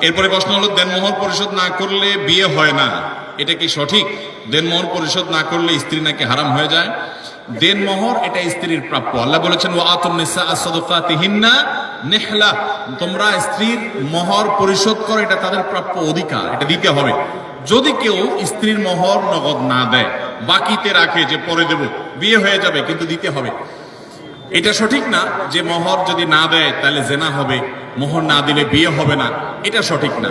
এরপরে প্রশ্ন হলো দেনমোহর পরিশোধ না করলে বিয়ে হয় না। এটা কি সঠিক? দেনমোহর পরিশোধ না করলে স্ত্রী নাকি হারাম হয়ে যায়? দেনমোহর এটা স্ত্রীর প্রাপ্য। আল্লাহ বলেছেন ও আতুন নিসা আসদকাতিহিন্না নেহলা। তোমরা স্ত্রীর মোহর পরিশোধ করো, এটা তাদের প্রাপ্য অধিকার, এটা দিতে হবে। যদি কেউ স্ত্রীর মোহর নগদ না দেয়, বাকিতে রাখে যে পরে দেব, বিয়ে হয়ে যাবে, কিন্তু দিতে হবে। এটা সঠিক না? যে মোহর যদি না দেয়, তাহলে জেনা হবে। মোহর না দিলে বিয়ে হবে না। এটা সঠিক না।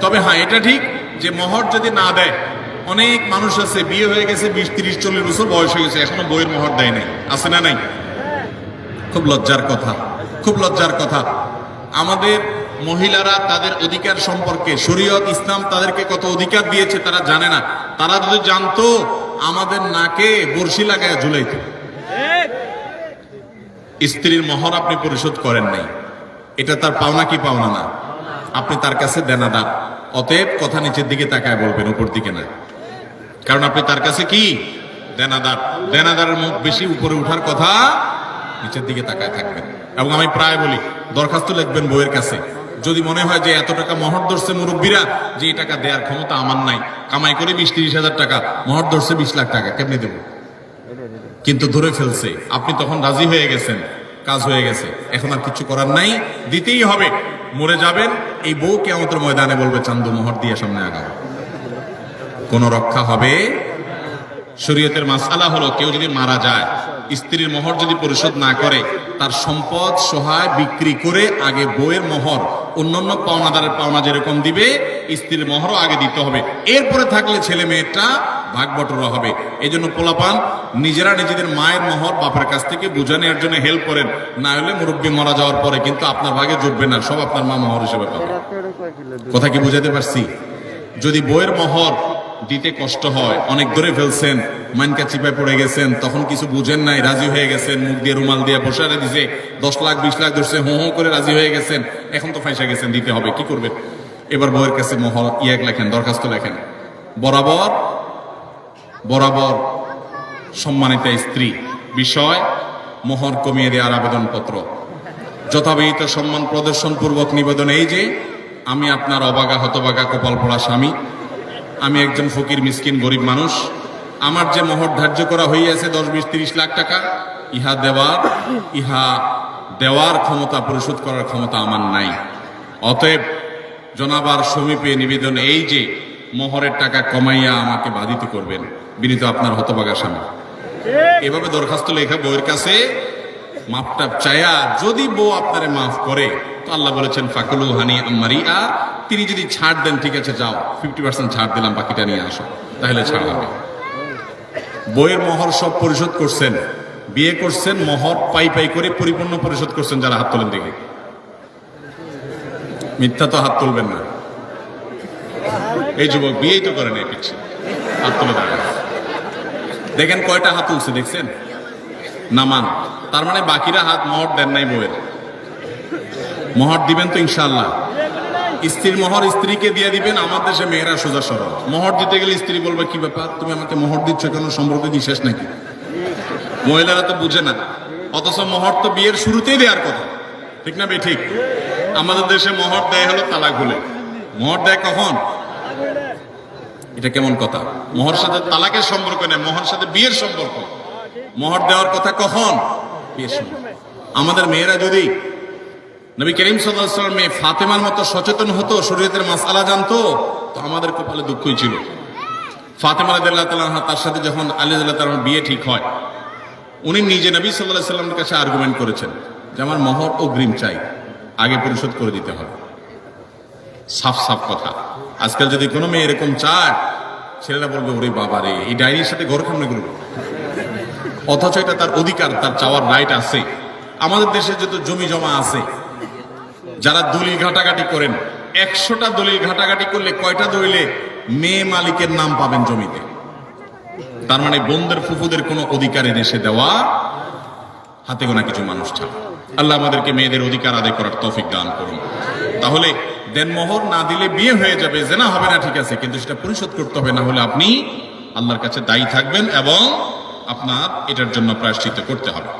তবে হ্যাঁ এটা ঠিক যে মোহর যদি না দেয় অনেক মানুষ আছে বিয়ে হয়ে গেছে বিশ তিরিশ চল্লিশ বছর বয়স হয়ে গেছে এখনও বইয়ের মোহর দেয় নাই। আছে না নাই? খুব লজ্জার কথা খুব লজ্জার কথা। আমাদের মহিলারা তাদের অধিকার সম্পর্কে শরীয়ত ইসলাম তাদেরকে কত অধিকার দিয়েছে তারা জানে না। তারা যদি জানতো আমাদের নাকে বর্ষি লাগায় ঝুলাইতো। স্ত্রীর মহর আপনি পরিশোধ করেন নাই। এটা তার পাওনা কি পাওনা না? আপনি তার কাছে দেনাদার অতএব কথা নিচের দিকে তাকায় বলবেন, উপর দিকে না। কারণ আপনি তার কাছে কি? দেনাদার দেনাদারের মুখ বেশি উপরে উঠার কথা নিচের দিকে তাকায় থাকবেন। এবং আমি প্রায় বলি, দরখাস্ত লিখবেন বইয়ের কাছে। যদি মনে হয় যে এত টাকা মহর ধরছে মুরব্বীরা, যে টাকা দেওয়ার ক্ষমতা আমার নাই, কামাই করে বিশ, তিরিশ হাজার টাকা, মহর ধরছে বিশ লাখ টাকা, কেমনি দেবো? কিন্তু ধরে ফেলছে। আপনি তখন রাজি হয়ে গেছেন। কাজ হয়ে গেছে। এখন আর কিছু করার নাই। দিতেই হবে। মরে যাবেন। এই বউ কে আমাদের ময়দানে বলবে, চান্দু মোহর দিয়ে সামনে আগাও। কোন রক্ষা হবে? শরীয়তের মাসালা হলো, কেউ যদি মারা যায়, স্ত্রীর মোহর যদি পরিশোধ না করে, তার সম্পদ, সহায় বিক্রি করে আগে বইয়ের মোহর অন্যান্য পাওনাদারের পাওনা যেরকম দিবে স্ত্রীর মোহরও আগে দিতে হবে। এরপরে থাকলে ছেলে মেয়েটা ভাগ বটরা হবে। এই জন্য পোলাপান নিজেরা নিজেদের মায়ের মোহর বাপের কাছ থেকে বুঝে নেওয়ার জন্য হেল্প করেন। না হলে মুরব্বী মারা যাওয়ার পরে কিন্তু আপনার ভাগে জুটবে না, সব আপনার মা মোহর হিসেবে পাবে। কথা কি বুঝাতে পারছি? যদি বইয়ের মহর দিতে কষ্ট হয়, অনেক ধরে ফেলছেন, মাইনকা চিপায় পড়ে গেছেন, তখন কিছু বুঝেন নাই, রাজি হয়ে গেছেন, মুখ দিয়ে রুমাল দিয়ে বসারে দিছে, দশ লাখ, বিশ লাখ ধরছে, হো হো করে রাজি হয়ে গেছেন, এখন তো ফাইসা গেছেন, দিতে হবে, কি করবেন? এবার বইয়ের কাছে মোহর ইয়াক লেখেন, দরখাস্ত লেখেন। বরাবর বরাবর সম্মানিতা স্ত্রী, বিষয়, মোহর কমিয়ে দেওয়ার আবেদনপত্র। যথাবিহিত সম্মান প্রদর্শন পূর্বক নিবেদন এই যে, আমি আপনার অবাগা, হতবাগা, কপাল পড়া স্বামী। আমি একজন ফকির, মিসকিন, গরিব মানুষ। আমার যে মোহর ধার্য করা হইয়াছে দশ বিশ তিরিশ লাখ টাকা, ইহা দেওয়ার ইহা দেওয়ার ক্ষমতা পরিশোধ করার ক্ষমতা আমার নাই। অতএব জনাবার সমীপে নিবেদন এই যে মোহরের টাকা কমাইয়া আমাকে বাধিত করবেন বিনীত আপনার হতবাগা স্বামী। এভাবে দরখাস্ত লেখা বউয়ের কাছে মাপটা চায়া যদি বউ আপনারে মাফ করে তো আল্লাহ বলেছেন ফাকুলু হানি আম্মারিয়া। তিনি যদি ছাড় দেন ঠিক আছে যাও ফিফটি পার্সেন্ট ছাড় দিলাম বাকিটা নিয়ে আসো তাহলে ছাড় হবে। বইয়ের মোহর সব পরিশোধ করছেন বিয়ে করছেন মোহর পাই পাই করে পরিপূর্ণ পরিশোধ করছেন যারা হাত তোলেন দেখে। মিথ্যা তো হাত তুলবেন না। এই যুবক বিয়েই তো করে নেই পিছিয়ে হাত তুলে দাঁড়ায় দেখেন কয়টা হাত তুলছে, দেখছেন? নামান। তার মানে বাকিরা হাত মহর দেন নাই বউয়ের। মহর দিবেন তো ইনশাল্লাহ স্ত্রীর মহর স্ত্রীকে দিয়ে দিবেন, আমার দেশে মেয়েরা সোজা সরল। মহর দিতে গেলে স্ত্রী বলবে, কি ব্যাপার? তুমি আমাকে মহর দিচ্ছ কেন? সম্পর্ক শেষ নাকি? মহিলারা তো বুঝে না। অথচ মহর তো বিয়ের শুরুতেই দেওয়ার কথা। ঠিক না বে, ঠিক? আমাদের দেশে মহর দেয় হলো তালাক ভুলে মহর দেয় কখন? এটা কেমন কথা? মোহর সাথে তালাকের সম্পর্ক নেই, মোহর সাথে বিয়ের সম্পর্ক। মোহর দেওয়ার কথা কখন? আমাদের মেয়েরা যদি নবী করিম সাল্লাম মেয়ে ফাতেমার মতো সচেতন হতো, শরীয়তের মাসালা জানতো, তো আমাদের কপালে দুঃখই ছিল। ফাতেমা রাদিয়াল্লাহু তাআলা তার সাথে যখন আলী তাআলার বিয়ে ঠিক হয়, উনি নিজে নবী সাল্লাল্লাহু সাল্লামের কাছে আর্গুমেন্ট করেছেন যে আমার মোহর অগ্রিম চাই। আগে পরিশোধ করে দিতে হবে। সাফ সাফ কথা। আজকাল যদি কোনো মেয়ে এরকম চায়, ছেলেরা বলবে, ওরে বাবা রে, এই ডায়েরির সাথে ঘর কেমনে করব? অথচ এটা তার অধিকার, তার চাওয়ার রাইট আছে। আমাদের দেশে যত জমি জমা আছে, যারা দলিল ঘাটাঘাটি করেন, একশোটা দলিল ঘাটাঘাটি করলে কয়টা দলিলে মেয়ে মালিকের নাম পাবেন জমিতে? তার মানে বোনদের ফুফুদের কোনো অধিকারে দেশে দেওয়া, হাতে গোনা কিছু মানুষ ছাড়া। আল্লাহ আমাদেরকে মেয়েদের অধিকার আদায় করার তৌফিক দান করুন। তাহলে দেনমোহর না দিলে বিয়ে হয়ে যাবে, জেনা হবে না, ঠিক আছে, কিন্তু সেটা পরিশোধ করতে হবে, না হলে আপনি আল্লাহর কাছে দায়ী থাকবেন এবং আপনার এটার জন্য প্রায়শ্চিত করতে হবে।